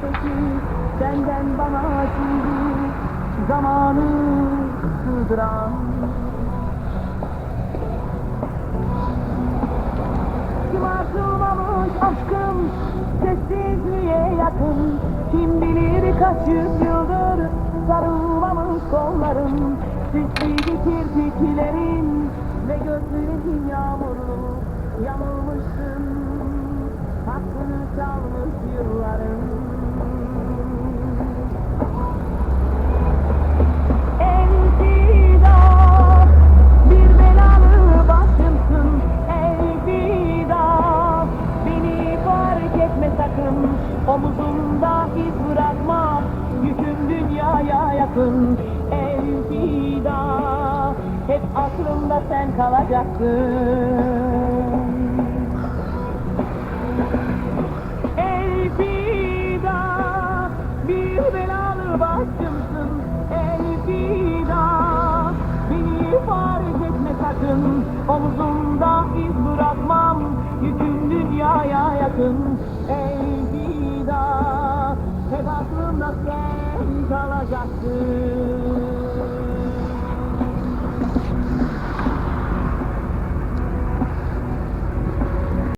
Sesi Senden bana şimdi Zamanı sığdıran. Şımartılmamış aşkım Sessizliğe yakın? Kim bilir kaç yüzyıldır Sarılmamış kollarım? Süslüydü kirpiklerin Ve gözlerin yağmurlu. Yanılmışsın Hakkını çalmış sakın Omuzumda iz bırakma Yüküm dünyaya yakın Elvida Hep aklımda sen kalacaksın. Elvida Bir belalı başımsın. Elvida Beni fark etme sakın. Omuzumda iz bırakmam. Yüküm dünyaya yakın Elvida kalacaksın